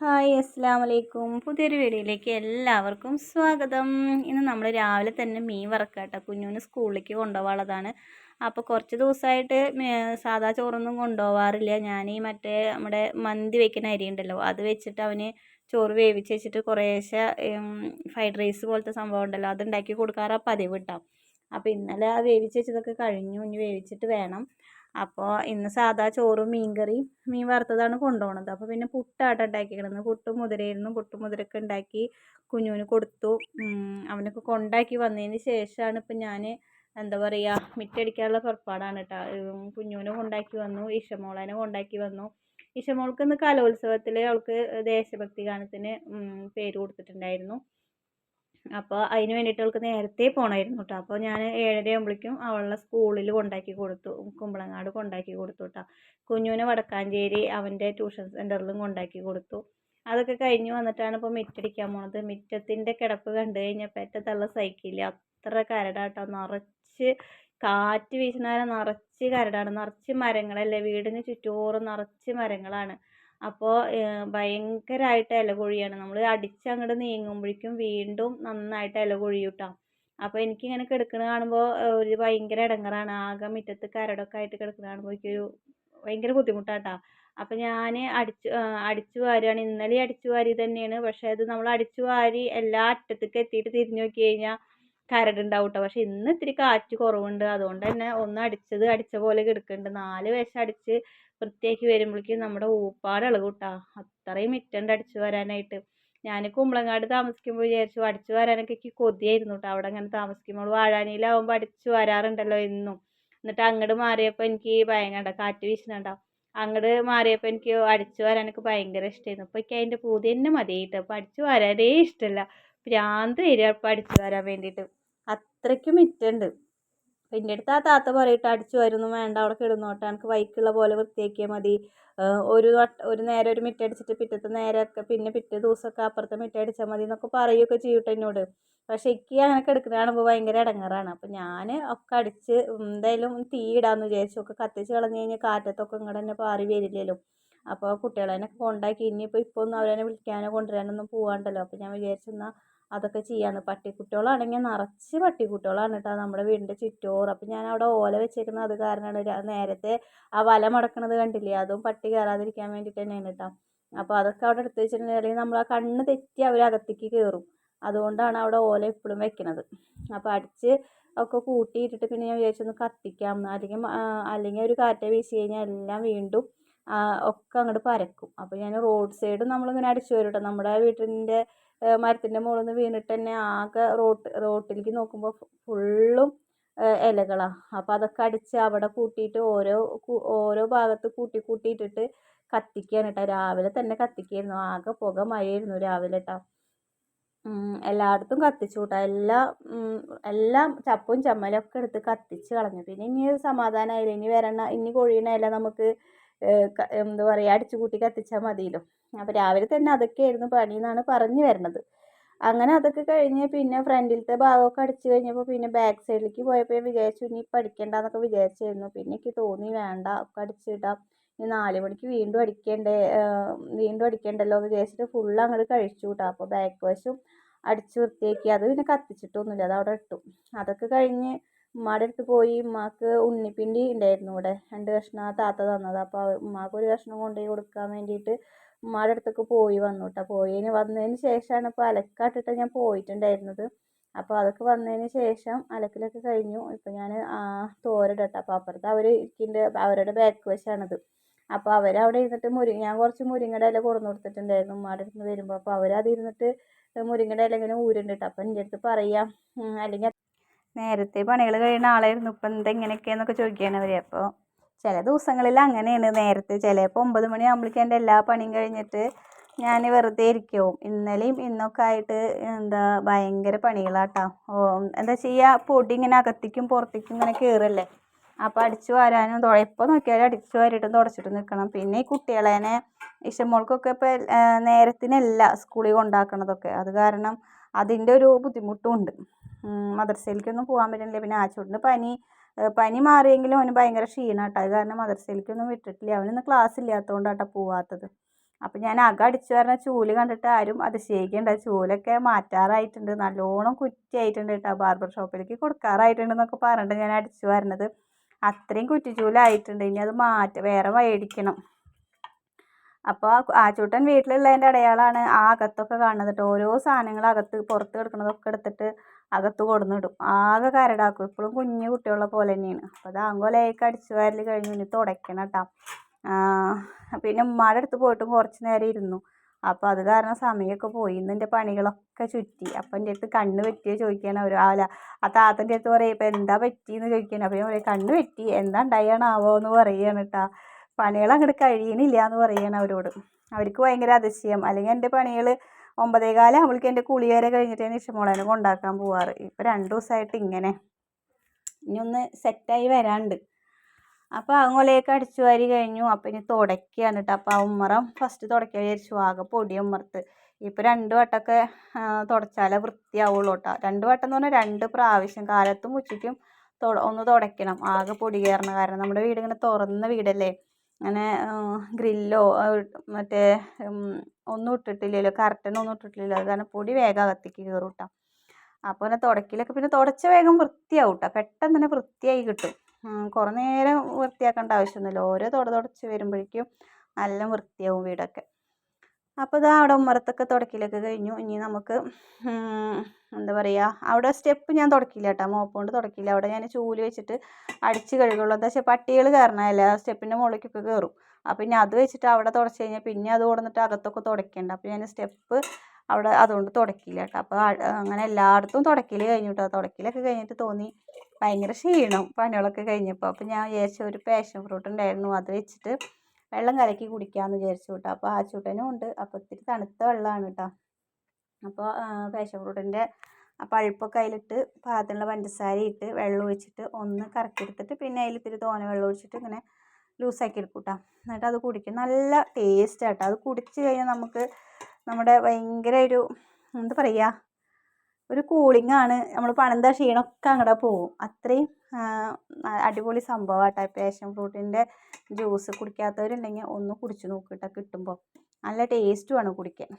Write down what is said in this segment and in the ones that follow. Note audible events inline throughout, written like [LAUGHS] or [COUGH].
Hi അസ്സാം വലൈക്കും പുതിയൊരു വീഡിയോയിലേക്ക് എല്ലാവർക്കും സ്വാഗതം. ഇന്ന് നമ്മൾ രാവിലെ തന്നെ മീൻ വറക്കാട്ടോ കുഞ്ഞുവിന് സ്കൂളിലേക്ക് കൊണ്ടുപോകാനുള്ളതാണ്. അപ്പോൾ കുറച്ച് ദിവസമായിട്ട് സാധാ ചോറൊന്നും കൊണ്ടുപോകാറില്ല. ഞാൻ ഈ മറ്റേ നമ്മുടെ മന്തി വയ്ക്കുന്ന അരി ഉണ്ടല്ലോ അത് വെച്ചിട്ട് അവന് ചോറ് വേവിച്ച് വെച്ചിട്ട് കുറേശ്ശെ ഫ്രൈഡ് റൈസ് പോലത്തെ സംഭവം ഉണ്ടല്ലോ അത് ഉണ്ടാക്കി കൊടുക്കാറാണ് പതിവ് കിട്ടാം. അപ്പോൾ ഇന്നലെ ആ വേവിച്ച് വെച്ചതൊക്കെ കഴിഞ്ഞു. ഇനി വേവിച്ചിട്ട് വേണം. അപ്പോൾ ഇന്ന് സാധാ ചോറും മീൻകറിയും മീൻ വറുത്തതാണ് കൊണ്ടുപോകുന്നത് അപ്പോൾ പിന്നെ പുട്ടാട്ടം ഉണ്ടാക്കിക്കിടന്നത് പുട്ടും മുതിരയായിരുന്നു. പുട്ടും മുതിരയൊക്കെ ഉണ്ടാക്കി കുഞ്ഞുവിന് കൊടുത്തു. അവനൊക്കെ കൊണ്ടാക്കി വന്നതിന് ശേഷമാണ് ഇപ്പം ഞാൻ എന്താ പറയുക മിറ്റടിക്കാനുള്ള പുറപ്പാടാണ് കേട്ടോ കുഞ്ഞുവിനെ കൊണ്ടാക്കി വന്നു ഇഷമോളനെ കൊണ്ടാക്കി വന്നു. ഇഷമോൾക്ക് ഇന്ന് കലോത്സവത്തിൽ അവൾക്ക് ദേശഭക്തി ഗാനത്തിന് പേര് കൊടുത്തിട്ടുണ്ടായിരുന്നു. അപ്പോൾ അതിന് വേണ്ടിയിട്ട് അവൾക്ക് നേരത്തെ പോകണമായിരുന്നു കേട്ടോ അപ്പോൾ ഞാൻ ഏഴര ആകുമ്പോഴേക്കും അവളെ സ്കൂളിൽ കൊണ്ടാക്കി കൊടുത്തു. കുമ്പളങ്ങാട് കൊണ്ടാക്കി കൊടുത്തു കേട്ടോ കുഞ്ഞുവിനെ വടക്കാഞ്ചേരി അവന്റെ ട്യൂഷൻ സെന്ററിലും കൊണ്ടാക്കി കൊടുത്തു. അതൊക്കെ കഴിഞ്ഞ് വന്നിട്ടാണ് ഇപ്പോൾ മിറ്റടിക്കാൻ പോണത്. മിറ്റത്തിന്റെ കിടപ്പ് കണ്ടു കഴിഞ്ഞപ്പോൾ ഏറ്റത്തുള്ള സൈക്കിളിൽ അത്ര കരടാട്ടോ നിറച്ച് കാറ്റ് വീശുന്നവരെ നിറച്ച് കരടാണ്. നിറച്ച് മരങ്ങളല്ലേ. വീടിന് ചുറ്റോറും നിറച്ച് മരങ്ങളാണ്. അപ്പോൾ ഭയങ്കരമായിട്ട് ഇല കൊഴിയാണ്. നമ്മൾ അടിച്ച് അടിച്ചങ്ങോട്ട് നീങ്ങുമ്പോഴേക്കും വീണ്ടും നന്നായിട്ട് ഇല കൊഴിയും കേട്ടോ അപ്പോൾ എനിക്കിങ്ങനെ കിടക്കുന്നത് കാണുമ്പോൾ ഒരു ഭയങ്കര ഇടങ്ങറാണ് ആകെ മുറ്റത്ത് കരടൊക്കെ ആയിട്ട് കിടക്കുന്നത് കാണുമ്പോൾ എനിക്കൊരു ഭയങ്കര ബുദ്ധിമുട്ടാട്ടോ. അപ്പോൾ ഞാൻ അടിച്ച് അടിച്ചു വാരുകയാണ് ഇന്നലെ അടിച്ചു വാരി തന്നെയാണ് പക്ഷേ അത് നമ്മൾ അടിച്ചു വാരി എല്ലാ അറ്റത്തേക്ക് എത്തിയിട്ട് തിരിഞ്ഞു നോക്കി കഴിഞ്ഞാൽ കരടുണ്ടാവും കേട്ടോ പക്ഷേ ഇന്ന് ഇത്തിരി കാറ്റ് കുറവുണ്ട്. അതുകൊണ്ട് തന്നെ ഒന്ന് അടിച്ചത് അടിച്ച പോലെ കിടക്കുന്നുണ്ട്. നാല് പ്രാവശ്യം അടിച്ച് വൃത്തിയാക്കി വരുമ്പോഴേക്കും നമ്മുടെ ഊപ്പാട് ഇളകും കേട്ടോ അത്രയും മിറ്റണ്ട് അടിച്ചു വരാനായിട്ട്. ഞാൻ കുമ്പളങ്ങാട് താമസിക്കുമ്പോൾ വിചാരിച്ചു അടിച്ചു വരാനൊക്കെ എനിക്ക് കൊതിയായിരുന്നു കേട്ടോ. അവിടെ അങ്ങനെ താമസിക്കുമ്പോൾ വാഴാനിയിലാവുമ്പോൾ അടിച്ചു വരാറുണ്ടല്ലോ എന്നും. എന്നിട്ട് അങ്ങോട്ട് മാറിയപ്പോൾ എനിക്ക് ഭയങ്കര കാറ്റ് വീശുന്നുണ്ടാവും അങ്ങോട്ട് മാറിയപ്പോൾ എനിക്ക് അടിച്ചു വരാനൊക്കെ ഭയങ്കര ഇഷ്ടമായിരുന്നു അപ്പോൾ എനിക്ക് അതിന്റെ പൂതി തന്നെ മതിയായിട്ട് അപ്പോൾ അടിച്ചു വരാനേ ഇഷ്ടമല്ല ഭ്രാന്ത് വരിക അടിച്ചു വരാൻ വേണ്ടിയിട്ട്. അത്രയ്ക്കും മിറ്റുണ്ട്. എന്റെ അടുത്ത് ആ താത്ത പറയിട്ട് അടിച്ചു വരുന്നു വേണ്ട അവിടെ കിടന്നോട്ടെ എനിക്ക് വൈക്കുള്ള പോലെ വൃത്തിയാക്കിയാൽ മതി. ഒരു ഒരു നേരം ഒരു മിറ്റടിച്ചിട്ട് പിറ്റത്തെ നേരമൊക്കെ പിന്നെ പിറ്റേ ദിവസമൊക്കെ അപ്പുറത്തെ മിറ്റടിച്ചാൽ മതി എന്നൊക്കെ പറയുകയൊക്കെ ചെയ്യട്ടെ എന്നോട്. പക്ഷേ എനിക്ക് അങ്ങനെ കിടക്കുന്ന കാണുമ്പോൾ ഭയങ്കര ഇടങ്ങാറാണ് അപ്പം ഞാൻ ഒക്കെ അടിച്ച് എന്തായാലും തീ ഇടാമെന്ന് വിചാരിച്ചു. ഒക്കെ കത്തിച്ച് കളഞ്ഞു കഴിഞ്ഞാൽ കാറ്റത്തൊക്കെ ഇങ്ങോട്ട് തന്നെ പാറി വരില്ലല്ലോ. അപ്പോൾ കുട്ടികളെ കൊണ്ടാക്കി. ഇനിയിപ്പോൾ ഇപ്പോൾ ഒന്നും അവരെ വിളിക്കാനോ കൊണ്ടുവരാനൊന്നും പോകാണ്ടല്ലോ അപ്പോൾ ഞാൻ വിചാരിച്ചു എന്നാൽ അതൊക്കെ ചെയ്യാണ്. പട്ടിക്കുട്ടികളാണെങ്കിൽ നിറച്ച് പട്ടിക്കുട്ടികളാണ് കേട്ടോ നമ്മുടെ വീടിന്റെ ചുറ്റോറ്. അപ്പം ഞാൻ അവിടെ ഓല വെച്ചേക്കുന്നത് അത് കാരണമാണ്. നേരത്തെ ആ വല മുടക്കണത് കണ്ടില്ലേ? അതും പട്ടി കയറാതിരിക്കാൻ വേണ്ടിയിട്ട് തന്നെയാണ് കേട്ടോ. അപ്പോൾ അതൊക്കെ അവിടെ എടുത്ത് വെച്ചിട്ടുണ്ടെങ്കിൽ നമ്മൾ ആ കണ്ണ് തെറ്റി അവർ അകത്തേക്ക് കയറും. അതുകൊണ്ടാണ് അവിടെ ഓല എപ്പോഴും വെക്കണത്. അപ്പോൾ അടിച്ച് ഒക്കെ കൂട്ടിയിട്ടിട്ട് പിന്നെ ഞാൻ വിചാരിച്ചൊന്ന് കത്തിക്കാം. അല്ലെങ്കിൽ അല്ലെങ്കിൽ ഒരു കാറ്റ വീശി കഴിഞ്ഞാൽ എല്ലാം വീണ്ടും ഒക്കെ അങ്ങോട്ട് പരക്കും. അപ്പോൾ ഞാൻ റോഡ് സൈഡ് നമ്മളിങ്ങനെ അടിച്ചു വരും കേട്ടോ. നമ്മുടെ വീട്ടിന്റെ മരത്തിന്റെ മുകളിൽ നിന്ന് വീണിട്ട് തന്നെ ആകെ റോട്ട് റോട്ടിലേക്ക് നോക്കുമ്പോൾ ഫുള്ളും ഇലകളാണ് അപ്പോൾ അതൊക്കെ അടിച്ച് അവിടെ കൂട്ടിയിട്ട് ഓരോ ഓരോ ഭാഗത്ത് കൂട്ടി കൂട്ടിയിട്ടിട്ട് കത്തിക്കുകയാണ് കേട്ടോ രാവിലെ തന്നെ കത്തിക്കായിരുന്നു. ആകെ പുക മഴയായിരുന്നു രാവിലെ കേട്ടോ എല്ലായിടത്തും കത്തിച്ചു കൂട്ടാം എല്ലാ എല്ലാം ചപ്പും ചമ്മലൊക്കെ എടുത്ത് കത്തിച്ച് കളഞ്ഞു. പിന്നെ ഇനി സമാധാനമായില്ല ഇനി വരണ ഇനി കൊഴിയണ ഇല നമുക്ക് എന്താ പറയുക അടിച്ചു കൂട്ടി കത്തിച്ചാൽ മതിയല്ലോ. അപ്പോൾ രാവിലെ തന്നെ അതൊക്കെയായിരുന്നു പണി എന്നാണ് പറഞ്ഞു വരുന്നത്. അങ്ങനെ അതൊക്കെ കഴിഞ്ഞ് പിന്നെ ഫ്രണ്ടിലത്തെ ഭാഗമൊക്കെ അടിച്ചു കഴിഞ്ഞപ്പോൾ പിന്നെ ബാക്ക് സൈഡിലേക്ക് പോയപ്പോൾ വിചാരിച്ചു ഇനി പഠിക്കണ്ടെന്നൊക്കെ വിചാരിച്ചായിരുന്നു. പിന്നെ എനിക്ക് തോന്നി വേണ്ട ഒക്കെ അടിച്ചിടാം ഇനി നാല് മണിക്ക് വീണ്ടും അടിക്കണ്ടേ? വീണ്ടും അടിക്കണ്ടല്ലോ? എന്ന് വിചാരിച്ചിട്ട് ഫുൾ അങ്ങോട്ട് കഴിച്ചു കൂട്ടാം അപ്പോൾ ബാക്ക് വശം അടിച്ച് വൃത്തിയാക്കി. അത് പിന്നെ കത്തിച്ചിട്ടൊന്നുമില്ല അത് അവിടെ ഇട്ടു. അതൊക്കെ കഴിഞ്ഞ് ഉമ്മാടെ അടുത്ത് പോയി ഉമ്മാക്ക് ഉണ്ണിപ്പിണ്ടി ഉണ്ടായിരുന്നു ഇവിടെ. രണ്ട് കഷ്ണം താത്ത തന്നത്. അപ്പോൾ ഉമ്മാക്ക് ഒരു കഷ്ണം കൊണ്ടുപോയി കൊടുക്കാൻ വേണ്ടിയിട്ട് ഉമ്മാടെ അടുത്തൊക്കെ പോയി വന്നു കേട്ടോ പോയതിന് വന്നതിന് ശേഷമാണ് ഇപ്പോൾ അലക്കാട്ടിട്ട് ഞാൻ പോയിട്ടുണ്ടായിരുന്നത്. അപ്പോൾ അതൊക്കെ വന്നതിന് ശേഷം അലക്കലൊക്കെ കഴിഞ്ഞു. ഇപ്പോൾ ഞാൻ തോരടട്ടെ. അപ്പോൾ അപ്പുറത്ത് അവർ ഇരിക്കിന്റെ അവരുടെ ബാക്ക് വശമാണിത് അപ്പോൾ അവരവിടെ ഇരുന്നിട്ട് മുരി ഞാൻ കുറച്ച് മുരിങ്ങയുടെ ഇല കൊടുന്നു കൊടുത്തിട്ടുണ്ടായിരുന്നു ഉമ്മാടെ അടുത്ത് വരുമ്പോൾ അപ്പോൾ അവരത് ഇരുന്നിട്ട് മുരിങ്ങയുടെ ഇല ഇങ്ങനെ ഊരുണ്ടിട്ട്. അപ്പോൾ എന്റെ അടുത്ത് പറയാം. അല്ലെങ്കിൽ നേരത്തെ പണികൾ കഴിയുന്ന ആളായിരുന്നു. ഇപ്പം എന്താ ഇങ്ങനെയൊക്കെയെന്നൊക്കെ ചോദിക്കുകയാണ് അവർ അപ്പോൾ ചില ദിവസങ്ങളിൽ അങ്ങനെയാണ്. നേരത്തെ ചിലപ്പോൾ ഒമ്പത് മണിയാകുമ്പോഴേക്കും എന്റെ എല്ലാ പണിയും കഴിഞ്ഞിട്ട് ഞാൻ വെറുതെ ഇരിക്കും. ഇന്നലെയും ഇന്നൊക്കെ ആയിട്ട് എന്താ ഭയങ്കര പണികളാട്ടോ. എന്താ ചെയ്യുക പൊടി ഇങ്ങനെ അകത്തേക്കും പുറത്തേക്കും ഇങ്ങനെ കയറല്ലേ അപ്പോൾ അടിച്ചു വാരാനും എപ്പോൾ നോക്കിയാലും അടിച്ചു വാരിയിട്ടും തുടച്ചിട്ട് നിൽക്കണം പിന്നെ ഈ കുട്ടികളേനെ ഇഷ്ടമോൾക്കൊക്കെ ഇപ്പോൾ നേരത്തിനല്ല സ്കൂളിൽ കൊണ്ടാക്കണതൊക്കെ. അത് കാരണം അതിന്റെ ഒരു ബുദ്ധിമുട്ടും ഉണ്ട് മദർസയിലേക്കൊന്നും പോകാൻ പറ്റുന്നില്ല പിന്നെ ആച്ചോട്ടിന് പനി പനി മാറിയെങ്കിലും അവന് ഭയങ്കര ക്ഷീണം കേട്ടോ അത് കാരണം മദർസയിലേക്കൊന്നും വിട്ടിട്ടില്ല. അവനൊന്നും ക്ലാസ് ഇല്ലാത്തതുകൊണ്ടാട്ടോ പോവാത്തത്. അപ്പം ഞാൻ അകം അടിച്ചു വരുന്ന ചൂൽ കണ്ടിട്ട് ആരും അതിശയിക്കേണ്ട. ചൂലൊക്കെ മാറ്റാറായിട്ടുണ്ട്. നല്ലോണം കുറ്റിയായിട്ടുണ്ട് കേട്ടോ ബാർബർ ഷോപ്പിലേക്ക് കൊടുക്കാറായിട്ടുണ്ട് എന്നൊക്കെ പറഞ്ഞിട്ട് ഞാൻ അടിച്ചു വരുന്നത്. അത്രയും കുറ്റിച്ചൂലായിട്ടുണ്ട്. ഇനി അത് മാറ്റ വേറെ മേടിക്കണം അപ്പോൾ ആച്ചൂട്ടൻ വീട്ടിലുള്ളതിന്റെ അടയാളമാണ് ആ അകത്തൊക്കെ കാണുന്നത്. കേട്ടോ ഓരോ സാധനങ്ങൾ അകത്ത് പുറത്ത് കിടക്കുന്നതൊക്കെ എടുത്തിട്ട് അകത്ത് കൊടുന്നിടും. ആകെ കരടാക്കും. ഇപ്പോഴും കുഞ്ഞു കുട്ടികളെ പോലെ തന്നെയാണ്. അപ്പോൾ അത് അടിച്ചു വാരൽ കഴിഞ്ഞു ഇനി തുടയ്ക്കണം കേട്ടോ. പിന്നെ ഉമ്മാടെ അടുത്ത് പോയിട്ടും കുറച്ച് നേരം ഇരുന്നു. അപ്പോൾ അത് കാരണം സമയമൊക്കെ പോയി. ഇന്ന് പണികളൊക്കെ ചുറ്റി. അപ്പം എന്റെ അടുത്ത് കണ്ണ് പറ്റിയോ ചോദിക്കുകയാണ് അവർ ആവില്ല ആ താത്തന്റെ അടുത്ത് പറയും ഇപ്പം എന്താ പറ്റിയെന്ന് ചോദിക്കുകയാണ് അപ്പോൾ ഞാൻ പറയും കണ്ണ് പറ്റി എന്താ ഉണ്ടായാണാവോ? എന്ന് പറയുകയാണ് കേട്ടോ. പണികൾ അങ്ങോട്ട് കഴിയണില്ല എന്ന് പറയുകയാണ് അവരോട്. അവർക്ക് ഭയങ്കര അതിശയം. അല്ലെങ്കിൽ എന്റെ പണികൾ ഒമ്പതേ കാലം അവൾക്ക് എന്റെ കുളി വരെ കഴിഞ്ഞിട്ടാണ് ഇഷ്ടമോളനെ കൊണ്ടാക്കാൻ പോവാറ്. ഇപ്പം രണ്ട് ദിവസമായിട്ട് ഇങ്ങനെ. ഇനി ഒന്ന് സെറ്റായി വരാണ്ട്. അപ്പോൾ അങ്ങോലേക്ക് അടിച്ചു വാരി കഴിഞ്ഞു. അപ്പം ഇനി തുടക്കുകയാണ് കേട്ടോ അപ്പോൾ ഉമ്മറം ഫസ്റ്റ് തുടക്കുക വിചാരിച്ചു. ആകെ പൊടി ഉമ്മറത്ത് ഇപ്പോൾ രണ്ട് വട്ടമൊക്കെ തുടച്ചാലേ വൃത്തിയാവുള്ളൂ കേട്ടോ രണ്ട് വട്ടം എന്ന് പറഞ്ഞാൽ രണ്ട് പ്രാവശ്യം. കാലത്തും ഉച്ചയ്ക്കും ഒന്ന് തുടയ്ക്കണം ആകെ പൊടി കയറണ കാരണം. നമ്മുടെ വീട് ഇങ്ങനെ തുറന്ന വീടല്ലേ? അങ്ങനെ ഗ്രില്ലോ മറ്റേ ഒന്നും ഇട്ടിട്ടില്ലല്ലോ കർട്ടനൊന്നും ഇട്ടിട്ടില്ലല്ലോ അത് കാരണം പൊടി വേഗം അകത്തേക്ക് കയറും കേട്ടോ അപ്പോൾ പിന്നെ തുടക്കിലൊക്കെ പിന്നെ തുടച്ച വേഗം വൃത്തിയാവും കേട്ടോ പെട്ടെന്ന് തന്നെ വൃത്തിയായി കിട്ടും. കുറേ നേരം വൃത്തിയാക്കേണ്ട ആവശ്യമൊന്നുമില്ല ഓരോ തുട തുടച്ച് വരുമ്പോഴേക്കും നല്ല വൃത്തിയാവും വീടൊക്കെ. അപ്പോൾ ഇതാ അവിടെ ഉമ്മറത്തൊക്കെ തുടക്കിലൊക്കെ കഴിഞ്ഞു. ഇനി നമുക്ക് എന്താ പറയുക അവിടെ സ്റ്റെപ്പ് ഞാൻ തുടക്കില്ല കേട്ടോ. മോപ്പ് കൊണ്ട് തുടക്കില്ല അവിടെ ഞാൻ ചൂൽ വെച്ചിട്ട് അടിച്ച് കഴുകുള്ളൂ. എന്താ വെച്ചാൽ പട്ടികൾ കയറണമല്ല ആ സ്റ്റെപ്പിന്റെ മുകളിലേക്കൊക്കെ കയറും. അപ്പോൾ ഇനി അത് വെച്ചിട്ട് അവിടെ തുടച്ച് കഴിഞ്ഞാൽ പിന്നെ അത് കൊടുന്നിട്ട് അകത്തൊക്കെ തുടക്കേണ്ട അപ്പോൾ ഞാൻ സ്റ്റെപ്പ് അവിടെ അതുകൊണ്ട് തുടക്കില്ല കേട്ടോ. അപ്പോൾ അങ്ങനെ എല്ലായിടത്തും തുടക്കിൽ കഴിഞ്ഞു കേട്ടോ. തുടക്കിലൊക്കെ കഴിഞ്ഞിട്ട് തോന്നി ഭയങ്കര ക്ഷീണം പണികളൊക്കെ കഴിഞ്ഞപ്പോൾ അപ്പോൾ ഞാൻ വിചാരിച്ച ഒരു പാഷൻ ഫ്രൂട്ട് ഉണ്ടായിരുന്നു. അത് വെച്ചിട്ട് വെള്ളം കലക്കി കുടിക്കാമെന്ന് വിചാരിച്ചു കേട്ടോ അപ്പോൾ ആച്ചൂട്ടനും ഉണ്ട്. അപ്പോൾ ഇത്തിരി തണുത്ത വെള്ളമാണ് കേട്ടോ അപ്പോൾ പാഷൻ ഫ്രൂട്ടിന്റെ പഴുപ്പൊക്കെ അതിലിട്ട് പാകത്തിനുള്ള പഞ്ചസാര ഇട്ട് വെള്ളം ഒഴിച്ചിട്ട് ഒന്ന് കറക്കിയെടുത്തിട്ട് പിന്നെ അതിൽ ഇത്തിരി തോന വെള്ളം ഒഴിച്ചിട്ട് ഇങ്ങനെ ലൂസാക്കി എടുക്കും കേട്ടോ എന്നിട്ട് അത് കുടിക്കും. നല്ല ടേസ്റ്റ് ആട്ടോ അത് കുടിച്ച് കഴിഞ്ഞാൽ നമുക്ക് നമ്മുടെ ഭയങ്കര ഒരു എന്താ പറയുക ഒരു കൂളിംഗ് ആണ്. നമ്മൾ പണിത ക്ഷീണമൊക്കെ അങ്ങോട്ട് പോവും. അത്രയും അടിപൊളി സംഭവമാട്ടോ പാഷൻ ഫ്രൂട്ടിന്റെ ജ്യൂസ് കുടിക്കാത്തവരുണ്ടെങ്കിൽ ഒന്ന് കുടിച്ച് നോക്കിയിട്ട് കിട്ടുമ്പോൾ നല്ല ടേസ്റ്റുമാണ് കുടിക്കാൻ.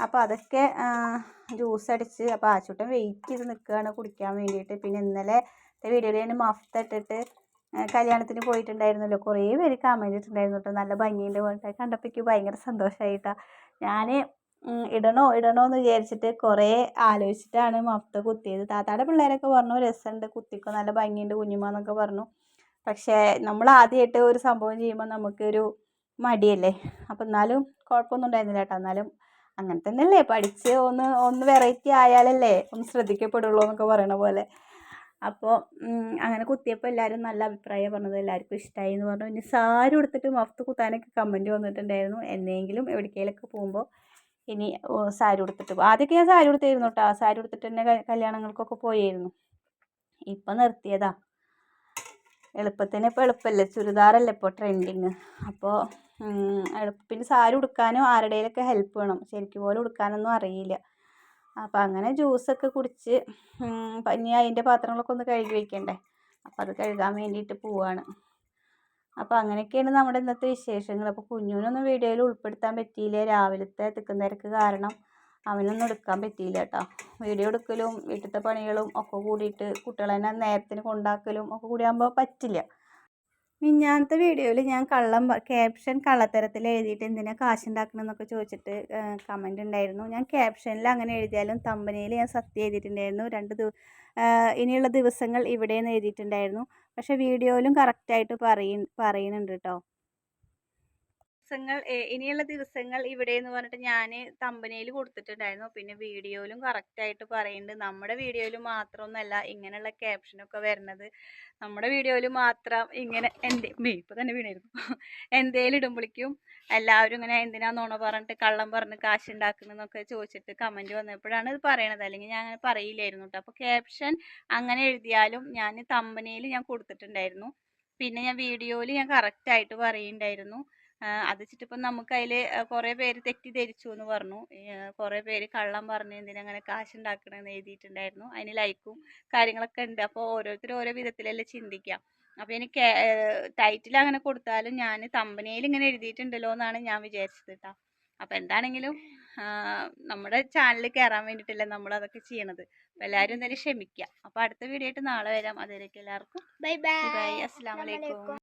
അപ്പോൾ അതൊക്കെ ജ്യൂസ് അടിച്ച് അപ്പോൾ ആച്ചൂട്ടൻ വെയിറ്റ് ചെയ്ത് നിൽക്കുകയാണ് കുടിക്കാൻ വേണ്ടിയിട്ട്. പിന്നെ ഇന്നലെ വീഡിയോയിൽ ഞാൻ മഫ്ത ഇട്ടിട്ട് കല്യാണത്തിന് പോയിട്ടുണ്ടായിരുന്നല്ലോ. കുറേ പേര് കമന്റ് ഇട്ടിട്ടുണ്ടായിരുന്നു കേട്ടോ നല്ല ഭംഗിയുണ്ട് പറഞ്ഞിട്ട്. കണ്ടപ്പോൾ ഭയങ്കര സന്തോഷമായിട്ടാണ് ഞാൻ ഇടണോ ഇടണോ എന്ന് വിചാരിച്ചിട്ട് കുറേ ആലോചിച്ചിട്ടാണ് മഫ്ത കുത്തിയത്. താത്താടെ പിള്ളേരൊക്കെ പറഞ്ഞു രസമുണ്ട് കുത്തിക്കോ നല്ല ഭംഗിയുണ്ട് കുഞ്ഞുമ എന്നൊക്കെ പറഞ്ഞു. പക്ഷേ നമ്മൾ ആദ്യമായിട്ട് ഒരു സംഭവം ചെയ്യുമ്പോൾ നമുക്കൊരു മടിയല്ലേ? അപ്പം എന്നാലും കുഴപ്പമൊന്നും ഉണ്ടായിരുന്നില്ല കേട്ടോ എന്നാലും അങ്ങനെ തന്നെയല്ലേ പഠിച്ച് ഒന്ന് ഒന്ന് വെറൈറ്റി ആയാലല്ലേ ഒന്ന് ശ്രദ്ധിക്കപ്പെടുള്ളൂ എന്നൊക്കെ പറയണ പോലെ. അപ്പോൾ അങ്ങനെ കുത്തിയപ്പോൾ എല്ലാവരും നല്ല അഭിപ്രായം പറഞ്ഞത് എല്ലാവർക്കും ഇഷ്ടമായി എന്ന് പറഞ്ഞു. ഇനി സാരി കൊടുത്തിട്ട് മഫ്ത് കുത്താനൊക്കെ കമന്റ് വന്നിട്ടുണ്ടായിരുന്നു. എന്നെങ്കിലും എവിടേക്കെങ്കിലൊക്കെ പോകുമ്പോൾ ഇനി സാരി ഉടുത്തിട്ട് പോകും ആദ്യമൊക്കെ ഞാൻ സാരി ഉടുത്തിരുന്നു കേട്ടോ സാരി ഉടുത്തിട്ട് തന്നെ കല്യാണങ്ങൾക്കൊക്കെ പോയിരുന്നു. ഇപ്പം നിർത്തിയതാ. എളുപ്പത്തിന് ഇപ്പോൾ എളുപ്പമല്ലേ ചുരിദാറല്ലേ ഇപ്പോൾ ട്രെൻഡിങ് അപ്പോൾ പിന്നെ സാരി ഉടുക്കാനും ആരുടെയിലൊക്കെ ഹെൽപ്പ് വേണം. ശരിക്കും പോലെ ഉടുക്കാനൊന്നും അറിയില്ല. അപ്പോൾ അങ്ങനെ ജ്യൂസൊക്കെ കുടിച്ച് ഇനി അതിന്റെ പാത്രങ്ങളൊക്കെ ഒന്ന് കഴുകി വയ്ക്കണ്ടേ അപ്പോൾ അത് കഴുകാൻ വേണ്ടിയിട്ട് പോവാണ്. അപ്പോൾ അങ്ങനെയൊക്കെയാണ് നമ്മുടെ ഇന്നത്തെ വിശേഷങ്ങൾ. അപ്പോൾ കുഞ്ഞുവിനൊന്നും വീഡിയോയിൽ ഉൾപ്പെടുത്താൻ പറ്റിയില്ല? രാവിലത്തെ തിക്കും തിരക്ക് കാരണം അവനൊന്നും എടുക്കാൻ പറ്റിയില്ല കേട്ടോ. വീഡിയോ എടുക്കലും വീട്ടിലത്തെ പണികളും ഒക്കെ കൂടിയിട്ട് കുട്ടികളെ നേരത്തിന് കൊണ്ടാക്കലും ഒക്കെ കൂടിയാകുമ്പോൾ പറ്റില്ല. മിഞ്ഞാന്നത്തെ വീഡിയോയിൽ ഞാൻ കള്ളം ക്യാപ്ഷൻ കള്ളത്തരത്തിൽ എഴുതിയിട്ട് എന്തിനാ കാശുണ്ടാക്കണം എന്നൊക്കെ ചോദിച്ചിട്ട് കമന്റ് ഉണ്ടായിരുന്നു. ഞാൻ ക്യാപ്ഷനിൽ അങ്ങനെ എഴുതിയാലും തമ്പനിയിൽ ഞാൻ സത്യം എഴുതിയിട്ടുണ്ടായിരുന്നു. രണ്ട് ഇനിയുള്ള ദിവസങ്ങൾ ഇവിടെയെന്ന് എഴുതിയിട്ടുണ്ടായിരുന്നു. പക്ഷേ വീഡിയോയിലും കറക്റ്റായിട്ട് പറയും പറയുന്നുണ്ട് കേട്ടോ ദിവസങ്ങൾ ഇനിയുള്ള ദിവസങ്ങൾ ഇവിടെ എന്ന് പറഞ്ഞിട്ട് ഞാൻ തമ്പനയിൽ കൊടുത്തിട്ടുണ്ടായിരുന്നു. പിന്നെ വീഡിയോയിലും കറക്റ്റായിട്ട് പറയുന്നുണ്ട്. നമ്മുടെ വീഡിയോയിൽ മാത്രമൊന്നുമല്ല ഇങ്ങനെയുള്ള ക്യാപ്ഷനൊക്കെ വരുന്നത്. നമ്മുടെ വീഡിയോയിൽ മാത്രം ഇങ്ങനെ എന്റെ ഇപ്പോൾ തന്നെ വീണായിരുന്നു. [LAUGHS] എന്തേലും ഇടുമ്പോഴേക്കും എല്ലാവരും ഇങ്ങനെ എന്തിനാ നോണ പറഞ്ഞിട്ട് കള്ളം പറഞ്ഞ് കാശ് ഉണ്ടാക്കുന്നതെന്നൊക്കെ ചോദിച്ചിട്ട് കമന്റ് വന്നപ്പോഴാണ് ഇത് പറയണത്. അല്ലെങ്കിൽ ഞാൻ അങ്ങനെ പറയില്ലായിരുന്നു കേട്ടോ അപ്പോൾ ക്യാപ്ഷൻ അങ്ങനെ എഴുതിയാലും ഞാൻ തമ്പനയിൽ ഞാൻ കൊടുത്തിട്ടുണ്ടായിരുന്നു. പിന്നെ ഞാൻ വീഡിയോയിൽ ഞാൻ കറക്റ്റായിട്ട് പറയുന്നുണ്ടായിരുന്നു. അത് വെച്ചിട്ടിപ്പം നമുക്ക് അതിൽ കുറേ പേര് തെറ്റിദ്ധരിച്ചു എന്ന് പറഞ്ഞു കുറേ പേര് കള്ളം പറഞ്ഞ് എന്തിനാ അങ്ങനെ കാശ് ഉണ്ടാക്കണമെന്ന് എഴുതിയിട്ടുണ്ടായിരുന്നു. അതിന് ലൈക്കും കാര്യങ്ങളൊക്കെ ഉണ്ട്. അപ്പോൾ ഓരോരുത്തരും ഓരോ വിധത്തിലല്ലേ ചിന്തിക്കുക അപ്പോൾ എനിക്ക് ടൈറ്റിൽ അങ്ങനെ കൊടുത്താലും ഞാൻ തമ്പനയിൽ ഇങ്ങനെ എഴുതിയിട്ടുണ്ടല്ലോ എന്നാണ് ഞാൻ വിചാരിച്ചത് കേട്ടോ അപ്പോൾ എന്താണെങ്കിലും നമ്മുടെ ചാനലിൽ കയറാൻ വേണ്ടിയിട്ടല്ലേ നമ്മൾ അതൊക്കെ ചെയ്യണത്. അപ്പോൾ എല്ലാവരും എന്തായാലും ക്ഷമിക്കുക അപ്പോൾ അടുത്ത വീഡിയോ ആയിട്ട് നാളെ വരാം. അതിലേക്ക് എല്ലാവർക്കും. ബൈ ബൈ ബൈ അസ്സാം വലൈക്കും